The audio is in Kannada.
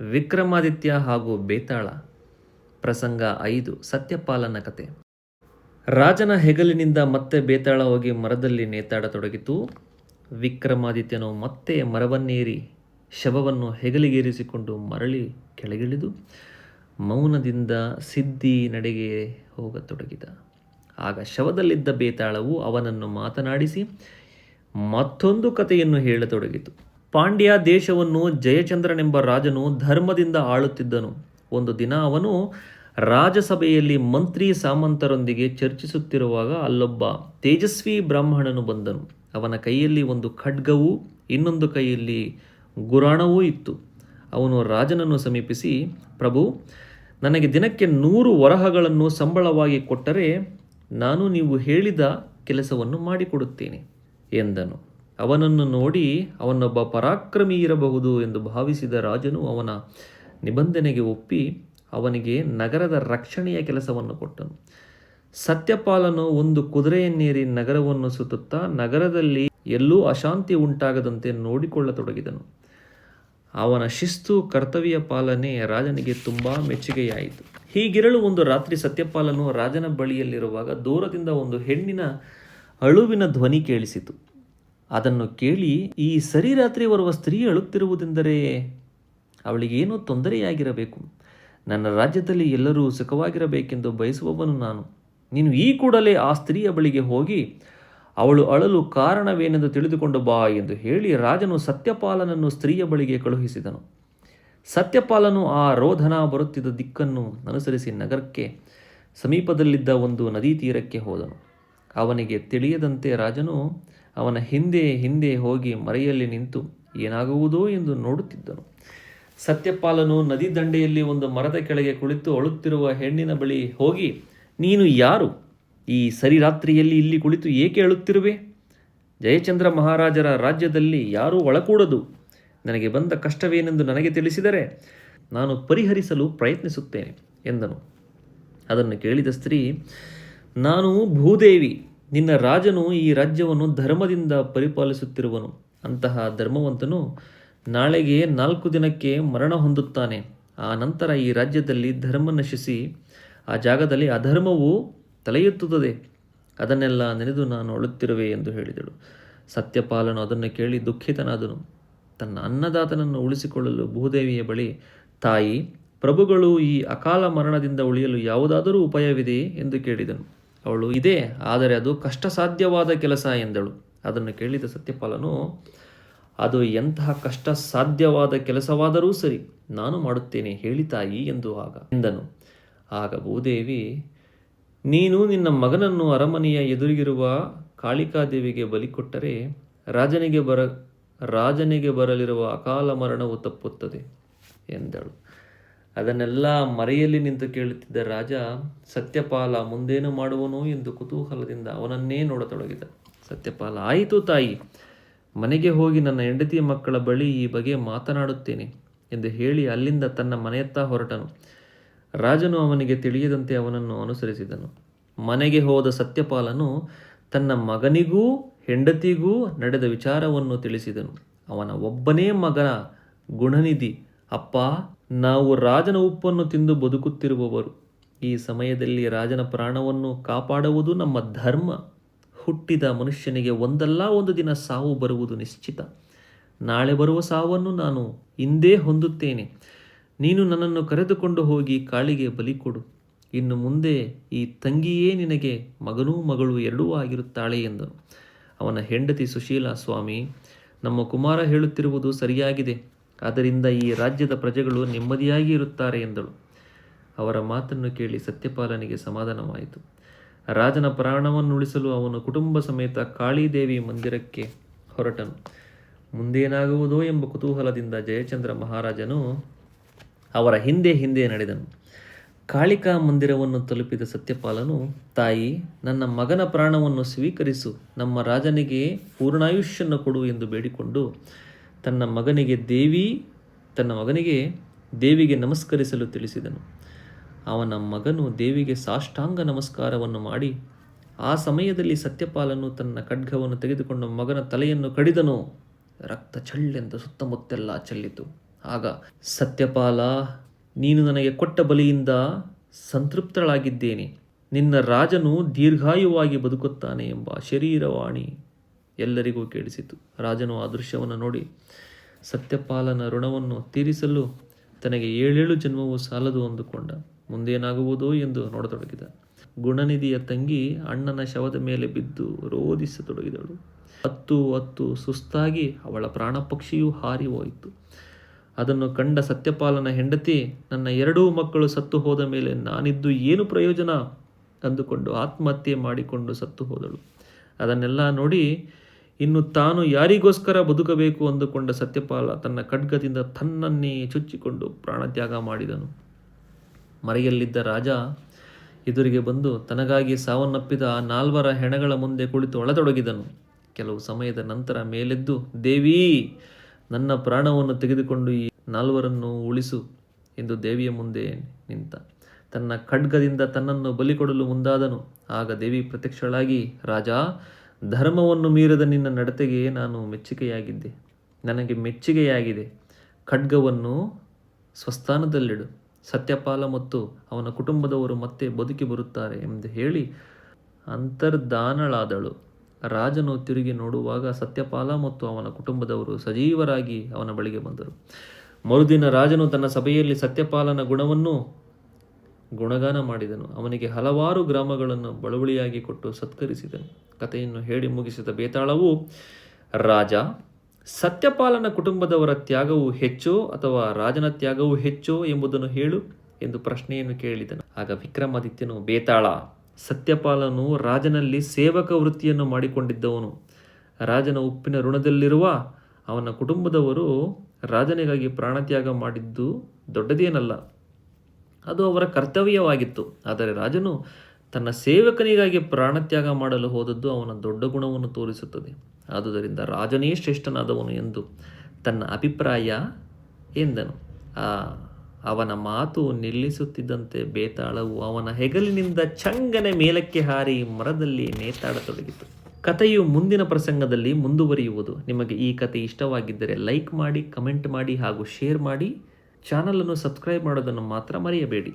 ವಿಕ್ರಮಾದಿತ್ಯ ಹಾಗೂ ಬೇತಾಳ. ಪ್ರಸಂಗ ಐದು, ಸತ್ಯಪಾಲನ ಕತೆ. ರಾಜನ ಹೆಗಲಿನಿಂದ ಮತ್ತೆ ಬೇತಾಳ ಹೋಗಿ ಮರದಲ್ಲಿ ನೇತಾಡತೊಡಗಿತು ವಿಕ್ರಮಾದಿತ್ಯನು ಮತ್ತೆ ಮರವನ್ನೇರಿ ಶವವನ್ನು ಹೆಗಲಿಗೇರಿಸಿಕೊಂಡು ಮರಳಿ ಕೆಳಗಿಳಿದು ಮೌನದಿಂದ ಸಿದ್ಧಿ ನಡೆಗೆ ಹೋಗತೊಡಗಿದ. ಆಗ ಶವದಲ್ಲಿದ್ದ ಬೇತಾಳವು ಅವನನ್ನು ಮಾತನಾಡಿಸಿ ಮತ್ತೊಂದು ಕಥೆಯನ್ನು ಹೇಳತೊಡಗಿತು. ಪಾಂಡ್ಯ ದೇಶವನ್ನು ಜಯಚಂದ್ರನೆಂಬ ರಾಜನು ಧರ್ಮದಿಂದ ಆಳುತ್ತಿದ್ದನು. ಒಂದು ದಿನ ಅವನು ರಾಜಸಭೆಯಲ್ಲಿ ಮಂತ್ರಿ ಸಾಮಂತರೊಂದಿಗೆ ಚರ್ಚಿಸುತ್ತಿರುವಾಗ ಅಲ್ಲೊಬ್ಬ ತೇಜಸ್ವಿ ಬ್ರಾಹ್ಮಣನು ಬಂದನು. ಅವನ ಕೈಯಲ್ಲಿ ಒಂದು ಖಡ್ಗವೂ, ಇನ್ನೊಂದು ಕೈಯಲ್ಲಿ ಗುರಾಣವೂ ಇತ್ತು. ಅವನು ರಾಜನನ್ನು ಸಮೀಪಿಸಿ, ಪ್ರಭು, ನನಗೆ ದಿನಕ್ಕೆ ನೂರು ವರಹಗಳನ್ನು ಸಂಬಳವಾಗಿ ಕೊಟ್ಟರೆ ನಾನು ನೀವು ಹೇಳಿದ ಕೆಲಸವನ್ನು ಮಾಡಿಕೊಡುತ್ತೇನೆ ಎಂದನು. ಅವನನ್ನು ನೋಡಿ ಅವನೊಬ್ಬ ಪರಾಕ್ರಮಿ ಇರಬಹುದು ಎಂದು ಭಾವಿಸಿದ ರಾಜನು ಅವನ ನಿಬಂಧನೆಗೆ ಒಪ್ಪಿ ಅವನಿಗೆ ನಗರದ ರಕ್ಷಣೆಯ ಕೆಲಸವನ್ನು ಕೊಟ್ಟನು. ಸತ್ಯಪಾಲನು ಒಂದು ಕುದುರೆಯನ್ನೇರಿ ನಗರವನ್ನು ಸುತ್ತುತ್ತಾ ನಗರದಲ್ಲಿ ಎಲ್ಲೂ ಅಶಾಂತಿ ಉಂಟಾಗದಂತೆ ನೋಡಿಕೊಳ್ಳತೊಡಗಿದನು. ಅವನ ಶಿಸ್ತು, ಕರ್ತವ್ಯ ಪಾಲನೆ ರಾಜನಿಗೆ ತುಂಬಾ ಮೆಚ್ಚುಗೆಯಾಯಿತು. ಹೀಗಿರಲು ಒಂದು ರಾತ್ರಿ ಸತ್ಯಪಾಲನು ರಾಜನ ಬಳಿಯಲ್ಲಿರುವಾಗ ದೂರದಿಂದ ಒಂದು ಹೆಣ್ಣಿನ ಅಳುವಿನ ಧ್ವನಿ ಕೇಳಿಸಿತು. ಅದನ್ನು ಕೇಳಿ ಈ ಸರಿ ರಾತ್ರಿ ಬರುವ ಸ್ತ್ರೀ ಅಳುತ್ತಿರುವುದೆಂದರೆ ಅವಳಿಗೇನೋ ತೊಂದರೆಯಾಗಿರಬೇಕು. ನನ್ನ ರಾಜ್ಯದಲ್ಲಿ ಎಲ್ಲರೂ ಸುಖವಾಗಿರಬೇಕೆಂದು ಬಯಸುವವನು ನಾನು. ನೀನು ಈ ಕೂಡಲೇ ಆ ಸ್ತ್ರೀಯ ಬಳಿಗೆ ಹೋಗಿ ಅವಳು ಅಳಲು ಕಾರಣವೇನೆಂದು ತಿಳಿದುಕೊಂಡು ಬಾ ಎಂದು ಹೇಳಿ ರಾಜನು ಸತ್ಯಪಾಲನನ್ನು ಸ್ತ್ರೀಯ ಬಳಿಗೆ ಕಳುಹಿಸಿದನು. ಸತ್ಯಪಾಲನು ಆ ರೋಧನ ಬರುತ್ತಿದ್ದ ದಿಕ್ಕನ್ನು ಅನುಸರಿಸಿ ನಗರಕ್ಕೆ ಸಮೀಪದಲ್ಲಿದ್ದ ಒಂದು ನದಿ ತೀರಕ್ಕೆ ಹೋದನು. ಅವನಿಗೆ ತಿಳಿಯದಂತೆ ರಾಜನು ಅವನ ಹಿಂದೆ ಹಿಂದೆ ಹೋಗಿ ಮರೆಯಲ್ಲಿ ನಿಂತು ಏನಾಗುವುದೋ ಎಂದು ನೋಡುತ್ತಿದ್ದನು. ಸತ್ಯಪಾಲನು ನದಿ ದಂಡೆಯಲ್ಲಿ ಒಂದು ಮರದ ಕೆಳಗೆ ಕುಳಿತು ಅಳುತ್ತಿರುವ ಹೆಣ್ಣಿನ ಬಳಿ ಹೋಗಿ, ನೀನು ಯಾರು? ಈ ಸರಿ ರಾತ್ರಿಯಲ್ಲಿ ಇಲ್ಲಿ ಕುಳಿತು ಏಕೆ ಅಳುತ್ತಿರುವೆ? ಜಯಚಂದ್ರ ಮಹಾರಾಜರ ರಾಜ್ಯದಲ್ಲಿ ಯಾರೂ ಒಳಕೂಡದು. ನನಗೆ ಬಂದ ಕಷ್ಟವೇನೆಂದು ನನಗೆ ತಿಳಿಸಿದರೆ ನಾನು ಪರಿಹರಿಸಲು ಪ್ರಯತ್ನಿಸುತ್ತೇನೆ, ಎಂದನು. ಅದನ್ನು ಕೇಳಿದ ಸ್ತ್ರೀ, ನಾನು ಭೂದೇವಿ. ನಿನ್ನ ರಾಜನು ಈ ರಾಜ್ಯವನ್ನು ಧರ್ಮದಿಂದ ಪರಿಪಾಲಿಸುತ್ತಿರುವನು. ಅಂತಹ ಧರ್ಮವಂತನು ನಾಳೆಗೆ ನಾಲ್ಕು ದಿನಕ್ಕೆ ಮರಣ ಹೊಂದುತ್ತಾನೆ. ಆ ನಂತರ ಈ ರಾಜ್ಯದಲ್ಲಿ ಧರ್ಮ ನಶಿಸಿ, ಆ ಜಾಗದಲ್ಲಿ ಅಧರ್ಮವು ತಲೆ ಎತ್ತುತ್ತದೆ ಅದನ್ನೆಲ್ಲ ನೆನೆದು ನಾನು ಅಳುತ್ತಿರುವೆ ಎಂದು ಹೇಳಿದಳು. ಸತ್ಯಪಾಲನು ಅದನ್ನು ಕೇಳಿ ದುಃಖಿತನಾದನು. ತನ್ನ ಅನ್ನದಾತನನ್ನು ಉಳಿಸಿಕೊಳ್ಳಲು ಭೂದೇವಿಯ ಬಳಿ, ತಾಯಿ, ಪ್ರಭುಗಳು ಈ ಅಕಾಲ ಮರಣದಿಂದ ಉಳಿಯಲು ಯಾವುದಾದರೂ ಉಪಾಯವಿದೆಯೇ? ಎಂದು ಕೇಳಿದನು. ಅವಳು, ಇದೆ, ಆದರೆ ಅದು ಕಷ್ಟ ಸಾಧ್ಯವಾದ ಕೆಲಸ ಎಂದಳು. ಅದನ್ನು ಕೇಳಿದ ಸತ್ಯಪಾಲನು, ಅದು ಎಂತಹ ಕಷ್ಟ ಸಾಧ್ಯವಾದ ಕೆಲಸವಾದರೂ ಸರಿ, ನಾನು ಮಾಡುತ್ತೇನೆ, ಹೇಳಿ ತಾಯಿ ಎಂದು ಆಗ ಎಂದನು. ಆಗ ಭೂದೇವಿ, ನೀನು ನಿನ್ನ ಮಗನನ್ನು ಅರಮನೆಯ ಎದುರಿಗಿರುವ ಕಾಳಿಕಾದೇವಿಗೆ ಬಲಿ ಕೊಟ್ಟರೆ ರಾಜನಿಗೆ ಬರ, ರಾಜನಿಗೆ ಬರಲಿರುವ ಅಕಾಲ ಮರಣವು ತಪ್ಪುತ್ತದೆ ಎಂದಳು. ಅದನ್ನೆಲ್ಲ ಮರೆಯಲ್ಲಿ ನಿಂತು ಕೇಳುತ್ತಿದ್ದ ರಾಜ, ಸತ್ಯಪಾಲ ಮುಂದೇನು ಮಾಡುವನು? ಎಂದು ಕುತೂಹಲದಿಂದ ಅವನನ್ನೇ ನೋಡತೊಡಗಿದ. ಸತ್ಯಪಾಲ, ಆಯಿತು ತಾಯಿ. ಮನೆಗೆ ಹೋಗಿ ನನ್ನ ಹೆಂಡತಿಯ ಮಕ್ಕಳ ಬಳಿ ಈ ಬಗ್ಗೆ ಮಾತನಾಡುತ್ತೇನೆ ಎಂದು ಹೇಳಿ ಅಲ್ಲಿಂದ ತನ್ನ ಮನೆಯತ್ತ ಹೊರಟನು. ರಾಜನು ಅವನಿಗೆ ತಿಳಿಯದಂತೆ ಅವನನ್ನು ಅನುಸರಿಸಿದನು. ಮನೆಗೆ ಹೋದ ಸತ್ಯಪಾಲನು ತನ್ನ ಮಗನಿಗೂ, ಹೆಂಡತಿಗೂ ನಡೆದ ವಿಚಾರವನ್ನು ತಿಳಿಸಿದನು. ಅವನ ಒಬ್ಬನೇ ಮಗನ ಗುಣನಿಧಿ. ಅಪ್ಪ ನಾವು ರಾಜನ ಉಪ್ಪನ್ನು ತಿಂದು ಬದುಕುತ್ತಿರುವವರು. ಈ ಸಮಯದಲ್ಲಿ ರಾಜನ ಪ್ರಾಣವನ್ನು ಕಾಪಾಡುವುದು ನಮ್ಮ ಧರ್ಮ. ಹುಟ್ಟಿದ ಮನುಷ್ಯನಿಗೆ ಒಂದಲ್ಲ ಒಂದು ದಿನ ಸಾವು ಬರುವುದು ನಿಶ್ಚಿತ. ನಾಳೆ ಬರುವ ಸಾವನ್ನು ನಾನು ಇಂದೇ ಹೊಂದುತ್ತೇನೆ. ನೀನು ನನ್ನನ್ನು ಕರೆದುಕೊಂಡು ಹೋಗಿ ಕಾಳಿಗೆ ಬಲಿ ಕೊಡು. ಇನ್ನು ಮುಂದೆ ಈ ತಂಗಿಯೇ ನಿನಗೆ ಮಗನೂ ಮಗಳು ಎರಡೂ ಆಗಿರುತ್ತಾಳೆ ಎಂದನು. ಅವನ ಹೆಂಡತಿ ಸುಶೀಲ, ಸ್ವಾಮಿ, ನಮ್ಮ ಕುಮಾರ ಹೇಳುತ್ತಿರುವುದು ಸರಿಯಾಗಿದೆ. ಆದ್ದರಿಂದ ಈ ರಾಜ್ಯದ ಪ್ರಜೆಗಳು ನೆಮ್ಮದಿಯಾಗಿ ಇರುತ್ತಾರೆ ಎಂದಳು. ಅವರ ಮಾತನ್ನು ಕೇಳಿ ಸತ್ಯಪಾಲನಿಗೆ ಸಮಾಧಾನವಾಯಿತು. ರಾಜನ ಪ್ರಾಣವನ್ನು ಉಳಿಸಲು ಅವನು ಕುಟುಂಬ ಸಮೇತ ಕಾಳಿದೇವಿ ಮಂದಿರಕ್ಕೆ ಹೊರಟನು. ಮುಂದೇನಾಗುವುದೋ ಎಂಬ ಕುತೂಹಲದಿಂದ ಜಯಚಂದ್ರ ಮಹಾರಾಜನು ಅವರ ಹಿಂದೆ ಹಿಂದೆ ನಡೆದನು. ಕಾಳಿಕಾ ಮಂದಿರವನ್ನು ತಲುಪಿದ ಸತ್ಯಪಾಲನು, ತಾಯಿ, ನನ್ನ ಮಗನ ಪ್ರಾಣವನ್ನು ಸ್ವೀಕರಿಸು, ನಮ್ಮ ರಾಜನಿಗೆ ಪೂರ್ಣಾಯುಷ್ಯನ್ನು ಕೊಡು ಎಂದು ಬೇಡಿಕೊಂಡು ತನ್ನ ಮಗನಿಗೆ ದೇವಿ, ತನ್ನ ಮಗನಿಗೆ ದೇವಿಗೆ ನಮಸ್ಕರಿಸಲು ತಿಳಿಸಿದನು. ಅವನ ಮಗನು ದೇವಿಗೆ ಸಾಷ್ಟಾಂಗ ನಮಸ್ಕಾರವನ್ನು ಮಾಡಿ, ಆ ಸಮಯದಲ್ಲಿ ಸತ್ಯಪಾಲನು ತನ್ನ ಖಡ್ಗವನ್ನು ತೆಗೆದುಕೊಂಡು ಮಗನ ತಲೆಯನ್ನು ಕಡಿದನು. ರಕ್ತ ಚಳ್ಳೆಂದು ಸುತ್ತಮುತ್ತೆಲ್ಲ ಚೆಲ್ಲಿತು. ಆಗ, ಸತ್ಯಪಾಲ, ನೀನು ನನಗೆ ಕೊಟ್ಟ ಬಲಿಯಿಂದ ಸಂತೃಪ್ತಳಾಗಿದ್ದೇನೆ. ನಿನ್ನ ರಾಜನು ದೀರ್ಘಾಯುವಾಗಿ ಬದುಕುತ್ತಾನೆ ಎಂಬ ಶರೀರವಾಣಿ ಎಲ್ಲರಿಗೂ ಕೇಳಿಸಿತು. ರಾಜನು ಆ ದೃಶ್ಯವನ್ನು ನೋಡಿ ಸತ್ಯಪಾಲನ ಋಣವನ್ನು ತೀರಿಸಲು ತನಗೆ ಏಳೇಳು ಜನ್ಮವು ಸಾಲದು ಅಂದುಕೊಂಡ. ಮುಂದೇನಾಗುವುದೋ ಎಂದು ನೋಡತೊಡಗಿದ. ಗುಣನಿಧಿಯ ತಂಗಿ ಅಣ್ಣನ ಶವದ ಮೇಲೆ ಬಿದ್ದು ರೋಧಿಸತೊಡಗಿದಳು ಹತ್ತು ಹತ್ತು ಸುಸ್ತಾಗಿ ಅವಳ ಪ್ರಾಣ ಪಕ್ಷಿಯೂ ಹಾರಿ ಹೋಯಿತು. ಅದನ್ನು ಕಂಡ ಸತ್ಯಪಾಲನ ಹೆಂಡತಿ, ನನ್ನ ಎರಡೂ ಮಕ್ಕಳು ಸತ್ತು ಹೋದ ಮೇಲೆ ನಾನಿದ್ದು ಏನು ಪ್ರಯೋಜನ? ಅಂದುಕೊಂಡು ಆತ್ಮಹತ್ಯೆ ಮಾಡಿಕೊಂಡು ಸತ್ತು ಹೋದಳು. ಅದನ್ನೆಲ್ಲ ನೋಡಿ ಇನ್ನು ತಾನು ಯಾರಿಗೋಸ್ಕರ ಬದುಕಬೇಕು ಅಂದುಕೊಂಡ ಸತ್ಯಪಾಲ ತನ್ನ ಖಡ್ಗದಿಂದ ತನ್ನನ್ನೇ ಚುಚ್ಚಿಕೊಂಡು ಪ್ರಾಣತ್ಯಾಗ ಮಾಡಿದನು. ಮರೆಯಲ್ಲಿದ್ದ ರಾಜ ಎದುರಿಗೆ ಬಂದು ತನಗಾಗಿ ಸಾವನ್ನಪ್ಪಿದ ನಾಲ್ವರ ಹೆಣಗಳ ಮುಂದೆ ಕುಳಿತು ಒಳತೊಡಗಿದನು ಕೆಲವು ಸಮಯದ ನಂತರ ಮೇಲೆದ್ದು, ದೇವಿ, ನನ್ನ ಪ್ರಾಣವನ್ನು ತೆಗೆದುಕೊಂಡು ಈ ನಾಲ್ವರನ್ನು ಉಳಿಸು ಎಂದು ದೇವಿಯ ಮುಂದೆ ನಿಂತ. ತನ್ನ ಖಡ್ಗದಿಂದ ತನ್ನನ್ನು ಬಲಿಕೊಡಲು ಮುಂದಾದನು. ಆಗ ದೇವಿ ಪ್ರತ್ಯಕ್ಷಳಾಗಿ, ರಾಜ ಧರ್ಮವನ್ನು ಮೀರದ ನಿನ್ನ ನಡತೆಗೆ ನಾನು ಮೆಚ್ಚುಗೆಯಾಗಿದ್ದೆ. ನನಗೆ ಮೆಚ್ಚುಗೆಯಾಗಿದೆ. ಖಡ್ಗವನ್ನು ಸ್ವಸ್ಥಾನದಲ್ಲಿಡು. ಸತ್ಯಪಾಲ ಮತ್ತು ಅವನ ಕುಟುಂಬದವರು ಮತ್ತೆ ಬದುಕಿ ಬರುತ್ತಾರೆ ಎಂದು ಹೇಳಿ ಅಂತರ್ಧಾನಳಾದಳು ರಾಜನು ತಿರುಗಿ ನೋಡುವಾಗ ಸತ್ಯಪಾಲ ಮತ್ತು ಅವನ ಕುಟುಂಬದವರು ಸಜೀವರಾಗಿ ಅವನ ಬಳಿಗೆ ಬಂದರು. ಮರುದಿನ ರಾಜನು ತನ್ನ ಸಭೆಯಲ್ಲಿ ಸತ್ಯಪಾಲನ ಗುಣವನ್ನು ಗುಣಗಾನ ಮಾಡಿದನು. ಅವನಿಗೆ ಹಲವಾರು ಗ್ರಾಮಗಳನ್ನು ಬಳುವಳಿಯಾಗಿ ಕೊಟ್ಟು ಸತ್ಕರಿಸಿದನು. ಕಥೆಯನ್ನು ಹೇಳಿ ಮುಗಿಸಿದ ಬೇತಾಳವು, ರಾಜ, ಸತ್ಯಪಾಲನ ಕುಟುಂಬದವರ ತ್ಯಾಗವು ಹೆಚ್ಚೋ ಅಥವಾ ರಾಜನ ತ್ಯಾಗವು ಹೆಚ್ಚೋ ಎಂಬುದನ್ನು ಹೇಳು ಎಂದು ಪ್ರಶ್ನೆಯನ್ನು ಕೇಳಿದನು. ಆಗ ವಿಕ್ರಮಾದಿತ್ಯನು, ಬೇತಾಳ, ಸತ್ಯಪಾಲನು ರಾಜನಲ್ಲಿ ಸೇವಕ ವೃತ್ತಿಯನ್ನು ಮಾಡಿಕೊಂಡಿದ್ದವನು. ರಾಜನ ಉಪ್ಪಿನ ಋಣದಲ್ಲಿರುವ ಅವನ ಕುಟುಂಬದವರು ರಾಜನಿಗಾಗಿ ಪ್ರಾಣತ್ಯಾಗ ಮಾಡಿದ್ದು ದೊಡ್ಡದೇನಲ್ಲ. ಅದು ಅವರ ಕರ್ತವ್ಯವಾಗಿತ್ತು. ಆದರೆ ರಾಜನು ತನ್ನ ಸೇವಕನಿಗಾಗಿ ಪ್ರಾಣತ್ಯಾಗ ಮಾಡಲು ಹೋದದ್ದು ಅವನ ದೊಡ್ಡ ಗುಣವನ್ನು ತೋರಿಸುತ್ತದೆ. ಆದುದರಿಂದ ರಾಜನೇ ಶ್ರೇಷ್ಠನಾದವನು ಎಂದು ತನ್ನ ಅಭಿಪ್ರಾಯ ಎಂದನು. ಆ, ಅವನ ಮಾತು ನಿಲ್ಲಿಸುತ್ತಿದ್ದಂತೆ ಬೇತಾಳವು ಅವನ ಹೆಗಲಿನಿಂದ ಚಂಗನೆ ಮೇಲಕ್ಕೆ ಹಾರಿ ಮರದಲ್ಲಿ ನೇತಾಡತೊಡಗಿತು. ಕಥೆಯು ಮುಂದಿನ ಪ್ರಸಂಗದಲ್ಲಿ ಮುಂದುವರಿಯುವುದು. ನಿಮಗೆ ಈ ಕಥೆ ಇಷ್ಟವಾಗಿದ್ದರೆ ಲೈಕ್ ಮಾಡಿ, ಕಮೆಂಟ್ ಮಾಡಿ ಹಾಗೂ ಶೇರ್ ಮಾಡಿ. ಚಾನಲನ್ನು ಸಬ್ಸ್ಕ್ರೈಬ್ ಮಾಡೋದನ್ನು ಮಾತ್ರ ಮರೆಯಬೇಡಿ.